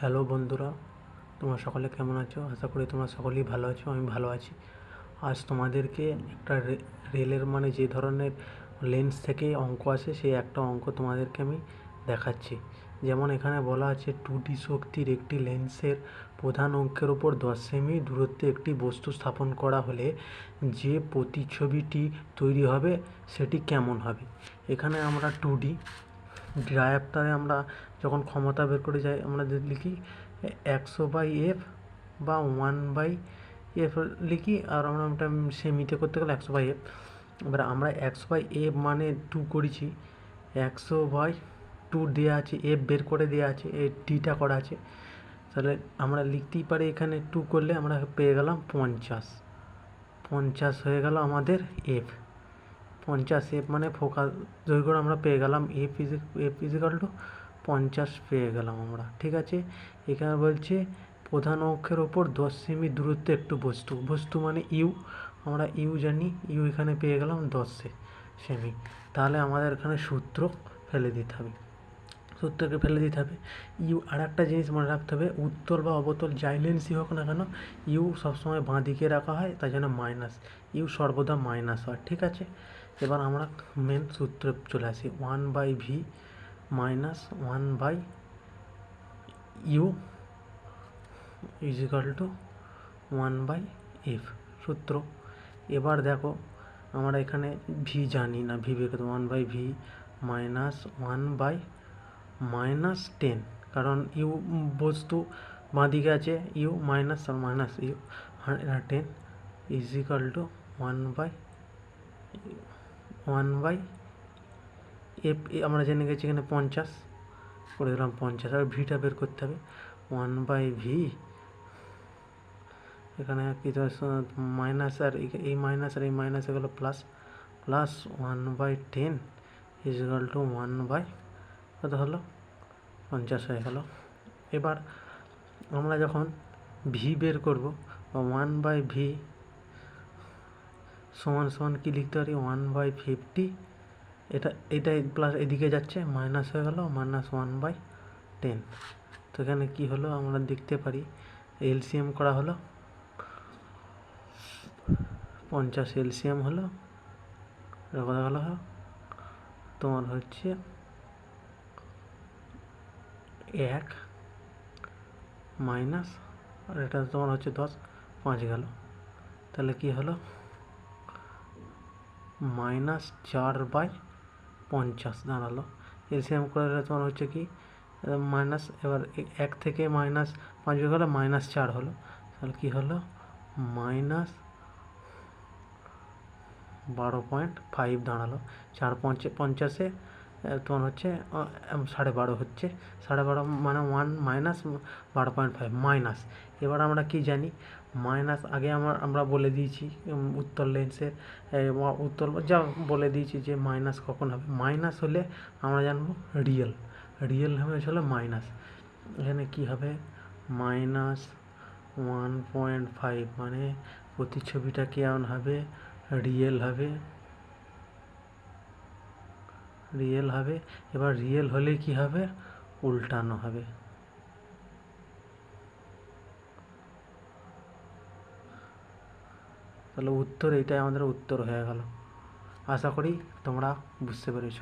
Hello বন্ধুরা, তোমরা সকলে কেমন আছো? আশা করি তোমরা সকলেই ভালো আছো, আমি ভালো আছি। আজ তোমাদেরকে একটা রেলের মানে যে ধরনের লেন্স থেকে অঙ্ক আসে, সেই একটা অঙ্ক তোমাদেরকে আমি দেখাচ্ছি। যেমন এখানে বলা আছে টু ডি শক্তির একটি লেন্সের প্রধান অঙ্কের ওপর দশ সেমি দূরত্বে একটি বস্তু স্থাপন করা হলে যে প্রতিচ্ছবিটি তৈরি হবে, সেটি কেমন হবে? এখানে আমরা টু ডি ডায়াপ্টারে আমরা যখন ক্ষমতা বের করে যাই, আমরা যে লিখি একশো বাই এফ বা ওয়ান বাই এফ লিখি, আর আমরা ওটা সেমিতে করতে গেলে একশো বাই এফ। এবার আমরা একশো বাই এফ মানে টু করেছি। একশো বাই টু দেওয়া আছে, এফ বের করে দেওয়া আছে, এ টিটা করা আছে। তাহলে আমরা লিখতেই পারি এখানে টু করলে আমরা পেয়ে গেলাম পঞ্চাশ। পঞ্চাশ হয়ে গেল আমাদের এফ। পঞ্চাশ এফ মানে ফোকাস দৈর্ঘ্য আমরা পেয়ে গেলাম f is f equal to পঞ্চাশ পেয়ে গেলাম আমরা, ঠিক আছে? এখানে বলছে প্রধান অক্ষের ওপর দশ সেমি দূরত্বে একটু বস্তু বস্তু মানে ইউ আমরা ইউ জানি ইউ এখানে পেয়ে গেলাম দশ সেমি। তাহলে আমাদের এখানে সূত্র ফেলে দিতে হবে। সূত্রকে ফেলে দিতে হবে। ইউ আর একটা জিনিস মনে রাখতে হবে, উত্তল বা অবতল যাই লেন্সই হোক না কেন ইউ সবসময় বাঁ দিকে রাখা হয়, তাই জন্য মাইনাস ইউ সর্বদা মাইনাস হয়, ঠিক আছে? এবার আমরা মেন সূত্রে চলে আসি। One by v minus one by u equal to one by f সূত্র। এবার দেখো, আমরা এখানে ভি জানি না ভি বের one by v minus one by minus ten কারণ ইউ বস্তু বাঁদিকে আছে you minus R minus u ten equal to one by one by f আমরা জেনে গেছি এখানে পঞ্চাশ। করে দিলাম পঞ্চাশ, আর ভিটা বের করতে হবে। ওয়ান বাই ভি, এখানে কি মাইনাস আর এই- মাইনাস আর এই মাইনাস গেলো plus. Plus one by ten equal to one by, কত হলো? পঞ্চাশ হয়ে গেল। এবার আমরা যখন ভি বের করব ওয়ান বাই ভি সমান সমান কী লিখতে পারি? ওয়ান বাই ফিফটি এটা এটাই প্লাস এদিকে যাচ্ছে মাইনাস হয়ে গেল মাইনাস ওয়ান বাই টেন তো এখানে কী হলো? আমরা দেখতে পারি এলসিএম করা হলো। পঞ্চাশ এলসিএম হলো। এটা কথা গেল? তোমার হচ্ছে এক মাইনাস আর এটা তোমার হচ্ছে দশ, পাঁচ গেল। তাহলে কি হলো? মাইনাস চার বাই পঞ্চাশ, দাঁড়াল। এলসিএম করে তোমার হচ্ছে কি? মাইনাস, এবার এক থেকে মাইনাস পাঁচ বের গেলে মাইনাস চার হলো। তাহলে কি হলো? মাইনাস বারো পয়েন্ট ফাইভ দাঁড়াল। চার পঞ্চ, পঞ্চাশে তোমার হচ্ছে সাড়ে বারো হচ্ছে। সাড়ে বারো মানে ওয়ান মাইনাস বারো পয়েন্ট ফাইভ, মাইনাস। এবার আমরা কি জানি? মাইনাস আগে আমার, আমরা বলে দিয়েছি উত্তর লেন্সের উত্তর, যা বলে দিয়েছি যে মাইনাস কখন হবে? মাইনাস হলে আমরা জানব রিয়েল রিয়েল হবে হলো মাইনাস এখানে কি হবে? মাইনাস ওয়ান পয়েন্ট ফাইভ মানে প্রতিচ্ছবিটা কেমন হবে? রিয়েল হবে। রিয়েল হবে। এবার রিয়েল হলে কি হবে? উল্টানো হবে। তাহলে উত্তর এইটাই আমাদের উত্তর হয়ে গেল। আশা করি তোমরা বুঝতে পেরেছ।